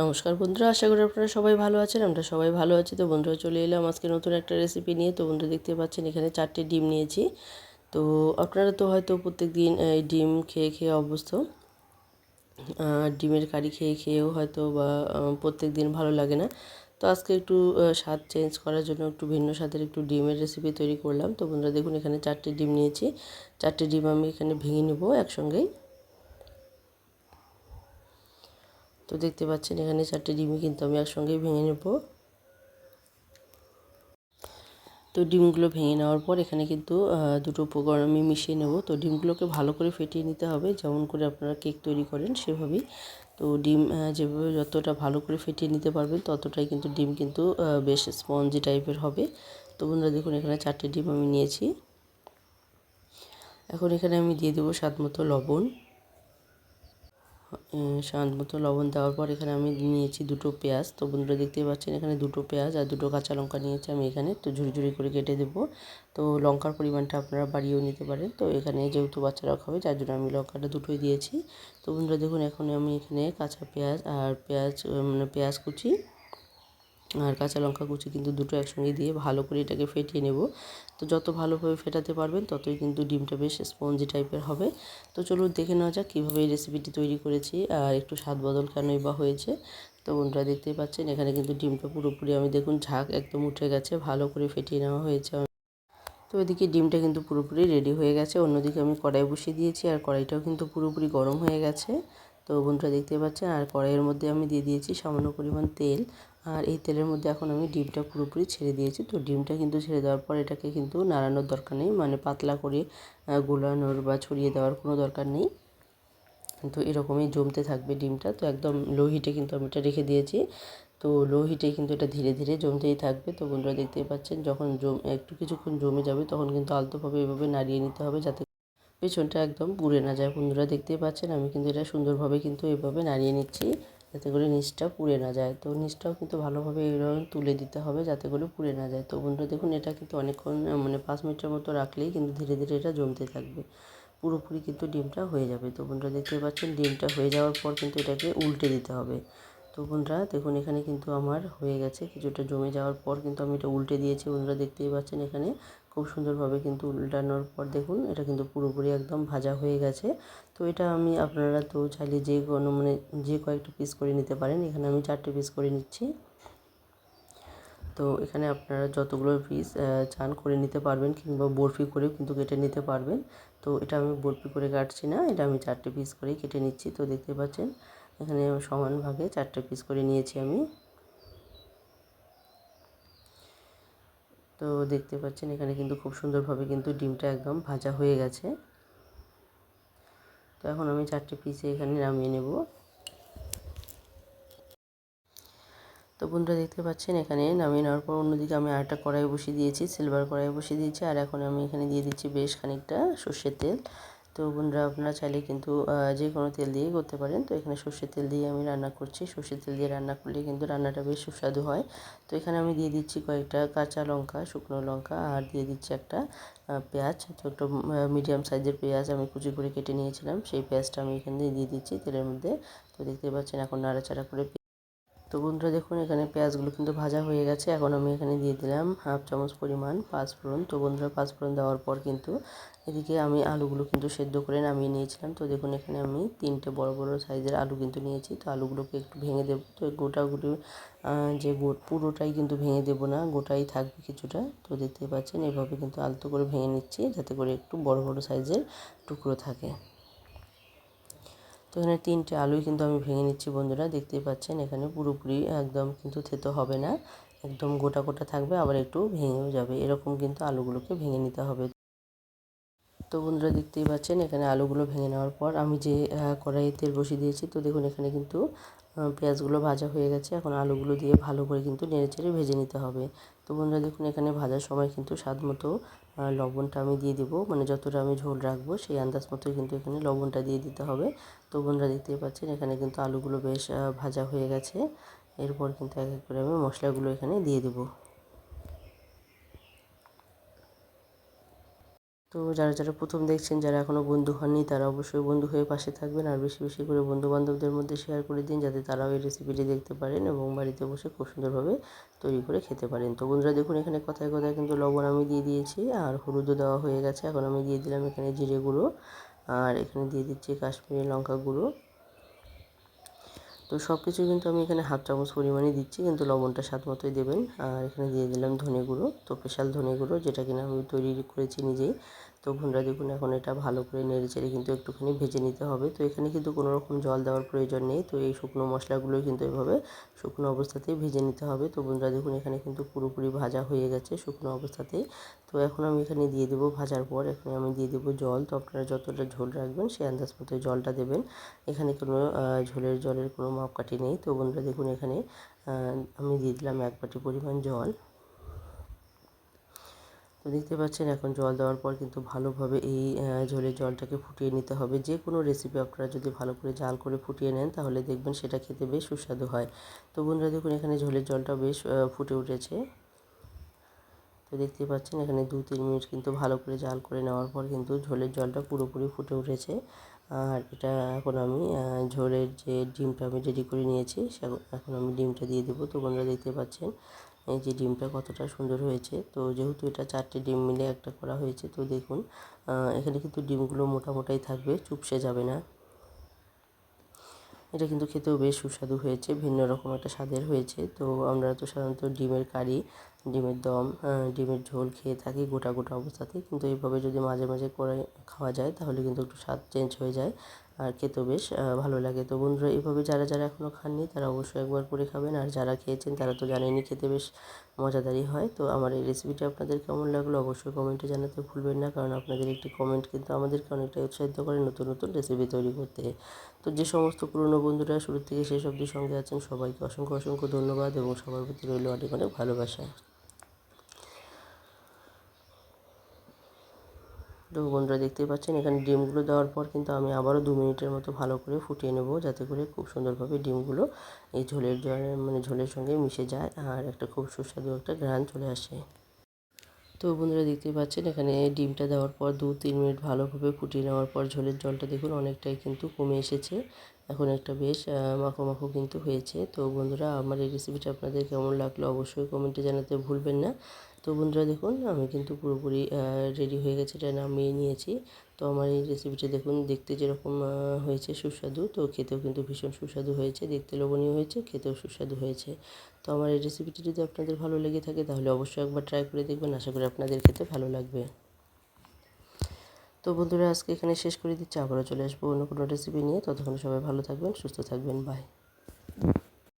নমস্কার বন্ধুরা, আশা করি আপনারা সবাই ভালো আছেন, আমরা সবাই ভালো আছি। তো বন্ধুরা, চলে এলাম আজকে নতুন একটা রেসিপি নিয়ে। তো বন্ধুরা, দেখতে পাচ্ছেন এখানে চারটে ডিম নিয়েছি। তো আপনারা তো হয়তো প্রত্যেক দিন এই ডিম খেয়ে খেয়ে অভ্যস্ত। ডিমের কারি খেয়ে খেয়েও হয়তো বা প্রত্যেক দিন ভালো লাগে না। তো আজকে একটু স্বাদ চেঞ্জ করার জন্য একটু ভিন্ন স্বাদের একটু ডিমের রেসিপি তৈরি করলাম। তো বন্ধুরা, দেখুন এখানে চারটে ডিম নিয়েছি। চারটে ডিম আমি এখানে ভেঙে নেব একসঙ্গেই। তো দেখতে পাচ্ছেন এখানে চারটে ডিমই কিন্তু আমি একসঙ্গে ভেঙে নেব। তো ডিমগুলো ভেঙে নেওয়ার পর এখানে কিন্তু দুটো উপকরণ আমি মিশিয়ে নেব। তো ডিমগুলোকে ভালো করে ফেটিয়ে নিতে হবে। যেমন করে আপনারা কেক তৈরি করেন সেভাবেই। তো ডিম যেভাবে যতটা ভালো করে ফেটিয়ে নিতে পারবেন ততটাই কিন্তু ডিম কিন্তু বেশ স্পঞ্জি টাইপের হবে। তো বন্ধুরা দেখুন এখানে চারটে ডিম আমি নিয়েছি। এখন এখানে আমি দিয়ে দেবো স্বাদ মতো লবণ। স্বাদ মতো লবণ দেওয়ার পর এখানে আমি নিয়েছি দুটো পেঁয়াজ। তো বন্ধুরা দেখতেই পাচ্ছেন, এখানে দুটো পেঁয়াজ আর দুটো কাঁচা লঙ্কা নিয়েছি আমি এখানে। তো ঝুড়ি ঝুড়ি করে কেটে দেবো। তো লঙ্কার পরিমাণটা আপনারা বাড়িয়েও নিতে পারেন। তো এখানে যেহেতু বাচ্চারা খাবে, যার জন্য আমি লঙ্কাটা দুটোই দিয়েছি। তো বন্ধুরা দেখুন এখন আমি এখানে কাঁচা পেঁয়াজ আর পেঁয়াজ মানে পেঁয়াজ কুচি আর কাঁচা লঙ্কা কুচি কিন্তু দুটো একসঙ্গে দিয়ে ভালো করে এটাকে ফেটিয়ে নেব। তো যত ভালোভাবে ফেটাতে পারবেন, ততই কিন্তু ডিমটা বেশ স্পঞ্জি টাইপের হবে। তো চলুন দেখে নেওয়া যাক কীভাবে এই রেসিপিটি তৈরি করেছি আর একটু স্বাদ বদল কেনই বা হয়েছে। তো বন্ধুরা দেখতেই পাচ্ছেন, এখানে কিন্তু ডিমটা পুরোপুরি আমি দেখুন ঝাঁক একদম উঠে গেছে, ভালো করে ফেটিয়ে নেওয়া হয়েছে। তো এদিকে ডিমটা কিন্তু পুরোপুরি রেডি হয়ে গেছে, অন্যদিকে আমি কড়াই বসিয়ে দিয়েছি আর কড়াইটাও কিন্তু পুরোপুরি গরম হয়ে গেছে। তো বন্ধুরা দেখতে পাচ্ছেন, আর কড়াইয়ের মধ্যে আমি দিয়ে দিয়েছি সামান্য পরিমাণ তেল। আর এই তেলের মধ্যে এখন আমি ডিমটা পুরোপুরি ছেড়ে দিয়েছি। তো ডিমটা কিন্তু ছেড়ে দেওয়ার পর এটাকে কিন্তু নাড়ানোর দরকার নেই মানে পাতলা করে গোলানোর বা ছড়িয়ে দেওয়ার কোনো দরকার নেই। কিন্তু এরকমই জমতে থাকবে ডিমটা। তো একদম লো হিটে কিন্তু আমি এটা রেখে দিয়েছি। তো লো হিটে কিন্তু এটা ধীরে ধীরে জমতেই থাকবে। তো বন্ধুরা দেখতেই পাচ্ছেন, যখন জম, একটু কিছুক্ষণ জমে যাবে তখন কিন্তু আলতোভাবে এভাবে নাড়িয়ে নিতে হবে যাতে পেছনটা একদম পুড়ে না যায়। বন্ধুরা দেখতেই পাচ্ছেন, আমি কিন্তু এটা সুন্দরভাবে কিন্তু এভাবে নাড়িয়ে নিচ্ছি। যাতে করে নিচটা পুড়ে না যায়। তো নিচটাও কিন্তু ভালোভাবে এরকম তুলে দিতে হবে যাতে করে পুড়ে না যায়। তো বন্ধুরা দেখুন, এটা কিন্তু অনেকক্ষণ মানে পাঁচ মিনিটের মতো রাখলেই কিন্তু ধীরে ধীরে এটা জমতে থাকবে। পুরোপুরি কিন্তু ডিমটা হয়ে যাবে। তো বন্ধুরা দেখতে পাচ্ছেন, ডিমটা হয়ে যাওয়ার পর কিন্তু এটাকে উল্টে দিতে হবে। তো বন্ধুরা দেখুন, এখানে কিন্তু আমার হয়ে গেছে, কিছুটা জমে যাওয়ার পর কিন্তু আমি এটা উল্টে দিয়েছি। বন্ধুরা দেখতেই পাচ্ছেন এখানে খুব সুন্দরভাবে কিন্তু উল্টানোর পর দেখুন, এটা কিন্তু পুরোপুরি একদম ভাজা হয়ে গেছে। তো এটা আমি আপনারা তো চাইলে যে কোনো মানে যে কয়েকটা পিস করে নিতে পারেন, এখানে আমি চারটে পিস করে নিচ্ছি। তো এখানে আপনারা যতগুলো পিস চান করে নিতে পারবেন কিংবা বরফি করেও কিন্তু কেটে নিতে পারবেন। তো এটা আমি বরফি করে কাটছি না, এটা আমি চারটে পিস করেই কেটে নিচ্ছি। তো দেখতে পাচ্ছেন, এখানে সমান ভাগে চারটে পিস করে নিয়েছি আমি। তো দেখতে পাচ্ছেন, এখানে কিন্তু খুব সুন্দরভাবে কিন্তু ডিমটা একদম ভাজা হয়ে গেছে। তো এখন আমি চারটে পিসে এখানে নামিয়ে নেব। তো বন্ধুরা, দেখতে পাচ্ছেন, এখানে নামিয়ে নেওয়ার পর অন্যদিকে আমি আরেকটা কড়াই বসিয়ে দিয়েছি সিলভার কড়াই বসিয়ে দিয়েছি, আর এখন আমি এখানে দিয়ে দিচ্ছি বেশ খানিকটা সর্ষের তেল। তো বন্ধুরা আপনারা চাইলে কিন্তু যে কোনো তেল দিয়েই করতে পারেন। তো এখানে সর্ষের তেল দিয়ে আমি রান্না করছি। সর্ষের তেল দিয়ে রান্না করলে কিন্তু রান্নাটা বেশ সুস্বাদু হয়। তো এখানে আমি দিয়ে দিচ্ছি কয়েকটা কাঁচা লঙ্কা, শুকনো লঙ্কা, আর দিয়ে দিচ্ছি একটা পেঁয়াজ। ছোটো মিডিয়াম সাইজের পেঁয়াজ আমি কুচি করে কেটে নিয়েছিলাম। সেই পেঁয়াজটা আমি এখানে দিয়ে দিচ্ছি তেলের মধ্যে। তো দেখতে পাচ্ছেন এখন নাড়াচাড়া করে তো বন্ধুরা দেখুন, এখানে পেঁয়াজগুলো কিন্তু ভাজা হয়ে গেছে। এখন আমি এখানে দিয়ে দিলাম হাফ চামচ পরিমাণ পাঁচফোড়ন। তো বন্ধুরা, পাঁচফোড়ন দেওয়ার পর কিন্তু এদিকে আমি আলুগুলো কিন্তু সেদ্ধ করে নামিয়ে নিয়েছিলাম। তো দেখুন, এখানে আমি তিনটে বড় বড় সাইজের আলু কিন্তু নিয়েছি। তো আলুগুলোকে একটু ভেঙে দেবো। তো গোটাগুলো যে পুরোটাই কিন্তু ভেঙে দেবো না, গোটাই থাকবে কিছুটা। তো দেখতে পাচ্ছেন, এভাবে কিন্তু আলতো করে ভেঙে নিচ্ছি, যাতে করে একটু বড় বড় সাইজের টুকরো থাকে। তো এখানে তিনটে আলুই কিন্তু আমি ভেঙে নিচ্ছি বন্ধুরা, দেখতেই পাচ্ছেন এখানে পুরোপুরি একদম কিন্তু থেতো হবে না, একদম গোটা গোটা থাকবে, আবার একটু ভেঙেও যাবে, এরকম কিন্তু আলুগুলোকে ভেঙে নিতে হবে। তো বন্ধুরা দেখতেই পাচ্ছেন এখানে আলুগুলো ভেঙে নেওয়ার পর আমি যে কড়াইয়ে তেল বসিয়ে দিয়েছি, তো দেখুন এখানে কিন্তু পেঁয়াজগুলো ভাজা হয়ে গেছে, এখন আলুগুলো দিয়ে ভালো করে কিন্তু নেড়ে চেড়ে ভেজে নিতে হবে। তো বন্ধুরা দেখুন এখানে ভাজার সময় কিন্তু স্বাদ মতো লবণটা আমি দিয়ে দেবো মানে যতটা আমি ঝোল রাখব সেই আন্দাজ মতোই কিন্তু এখানে লবণটা দিয়ে দিতে হবে। তো বন্ধুরা দেখতেই পাচ্ছেন, এখানে কিন্তু আলুগুলো বেশ ভাজা হয়ে গেছে। এরপর কিন্তু এক এক করে আমি মশলাগুলো এখানে দিয়ে দেবো। তো যারা যারা প্রথম দেখছেন, যারা এখনও বন্ধু হননি, তারা অবশ্যই বন্ধু হয়ে পাশে থাকবেন আর বেশি বেশি করে বন্ধু বান্ধবদের মধ্যে শেয়ার করে দিন, যাতে তারাও এই রেসিপিটি দেখতে পারেন এবং বাড়িতে বসে খুব সুন্দরভাবে তৈরি করে খেতে পারেন। তো বন্ধুরা দেখুন, এখানে কথায় কথায় কিন্তু লবণ আমি দিয়ে দিয়েছি, আর হলুদও দেওয়া হয়ে গেছে। এখন আমি দিয়ে দিলাম এখানে জিরে গুঁড়ো। আর এখানে দিয়ে দিচ্ছি কাশ্মীরি লঙ্কা গুঁড়ো। তো সব কিছু কিন্তু আমি এখানে হাফ চামচ পরিমাণে দিচ্ছি, কিন্তু লবণটা স্বাদ মতোই দেবেন। আর এখানে দিয়ে দিলাম ধনে গুঁড়ো, তো স্পেশাল ধনে গুঁড়ো, যেটা কিনা আমি তৈরি করেছি নিজেই। তো ভুনরা দেখুন এখন এটা ভালো করে নেড়ে চেড়ে কিন্তু একটুখানি ভেজে নিতে হবে। তো এখানে কিন্তু কোনো রকম জল দেওয়ার প্রয়োজন নেই। তো এই শুকনো মশলাগুলো কিন্তু এভাবে শুকনো অবস্থাতেই ভেজে নিতে হবে। তো বন্ধুরা দেখুন এখানে কিন্তু পুরোপুরি ভাজা হয়ে গেছে শুকনো অবস্থাতেই। তো এখন আমি এখানে দিয়ে দেবো ভাজার পর এখানে আমি দিয়ে দেবো জল। তো আপনারা যতটা ঝোল রাখবেন সেই আন্দাজ মতো জলটা দেবেন। এখানে কোনো ঝোলের জলের কোনো মাপকাঠি নেই। তো বন্ধুরা দেখুন এখানে আমি দিয়ে দিলাম এক বাটি পরিমাণ জল। তো দেখতে পাচ্ছেন এখন জল দেওয়ার পর কিন্তু ভালোভাবে এই ঝোলের জলটাকে ফুটিয়ে নিতে হবে। যে কোনো রেসিপি আপনারা যদি ভালো করে জাল করে ফুটিয়ে নেন, তাহলে দেখবেন সেটা খেতে বেশ সুস্বাদু হয়। তো বন্ধুরা, দেখুন এখানে ঝোলের জলটা বেশ ফুটে উঠেছে। তো দেখতে পাচ্ছেন এখানে দু তিন মিনিট কিন্তু ভালো করে জাল করে নেওয়ার পর কিন্তু ঝোলের জলটা পুরোপুরি ফুটে উঠেছে। আর এটা এখন আমি ঝোলের যে ডিমটা আমি রেডি করে নিয়েছি, সে এখন আমি ডিমটা দিয়ে দেবো। তো বন্ধুরা, দেখতে পাচ্ছেন এই যে ডিমটা কতটা সুন্দর হয়েছে। তো যেহেতু এটা চারটে ডিম মিলে একটা করা হয়েছে, তো দেখুন এখানে কিন্তু ডিমগুলো মোটামোটাই থাকবে, চুপসে যাবে না। এটা কিন্তু খেতেও বেশ সুস্বাদু হয়েছে, ভিন্ন রকম একটা স্বাদের হয়েছে। তো আমরা তো সাধারণত ডিমের কারি, ডিমের দম ডিমের ঝোল খেয়ে থাকি গোটা গোটা অবস্থাতেই। কিন্তু এইভাবে যদি মাঝে মাঝে করে খাওয়া যায়, তাহলে কিন্তু একটু স্বাদ চেঞ্জ হয়ে যায়। আর খেতেও বেশ ভালো লাগে। তো বন্ধুরা এইভাবে যারা যারা এখনও খাননি, তারা অবশ্যই একবার করে খাবেন। আর যারা খেয়েছেন, তারা তো জানেনই খেতে বেশ মজাদারই হয়। তো আমার এই রেসিপিটা আপনাদের কেমন লাগল, অবশ্যই কমেন্টে জানাতে ভুলবেন না। কারণ আপনাদের একটি কমেন্ট কিন্তু আমাদেরকে অনেকটা উৎসাহিত করে নতুন নতুন রেসিপি তৈরি করতে। তো যে সমস্ত পুরনো বন্ধুরা শুরু থেকে শেষ অবধি সঙ্গে আছেন, সবাইকে অসংখ্য অসংখ্য ধন্যবাদ এবং সবার প্রতি রইল অনেক অনেক ভালোবাসা। তো বন্ধুরা দেখতেই পাচ্ছেন, এখানে ডিমগুলো দেওয়ার পর কিন্তু আমি আবারও দু মিনিটের মতো ভালো করে ফুটিয়ে নেব, যাতে করে খুব সুন্দরভাবে ডিমগুলো এই ঝোলের জলে মানে ঝোলের সঙ্গে মিশে যায় আর একটা খুব সুস্বাদু একটা ঘ্রাণ চলে আসে। তো বন্ধুরা দেখতেই পাচ্ছেন, এখানে ডিমটা দেওয়ার পর দু তিন মিনিট ভালোভাবে ফুটিয়ে নেওয়ার পর ঝোলের জলটা দেখুন অনেকটাই কিন্তু কমে এসেছে। এখন একটা বেশ মাখো মাখো কিন্তু হয়েছে। তো বন্ধুরা আমার এই রেসিপিটা আপনাদের কেমন লাগল অবশ্যই কমেন্টে জানাতে ভুলবেন না। তো বন্ধুরা দেখুন, আমি কিন্তু পুরোপুরি রেডি হয়ে গেছে, এটা নামিয়ে নিয়েছি। তো আমার এই রেসিপিটা দেখুন, দেখতে যেরকম হয়েছে সুস্বাদু, তো খেতেও কিন্তু ভীষণ সুস্বাদু হয়েছে, দেখতে লোভনীয় হয়েছে, খেতেও সুস্বাদু হয়েছে। তো আমার এই রেসিপিটি যদি আপনাদের ভালো লেগে থাকে, তাহলে অবশ্যই একবার ট্রাই করে দেখবেন, আশা করি আপনাদের খেতে ভালো লাগবে। তো বন্ধুরা, আজকে এখানে শেষ করে দিচ্ছি, আবারও চলে আসব অন্য কোনো রেসিপি নিয়ে। ততক্ষণ সবাই ভালো থাকবেন, সুস্থ থাকবেন বাই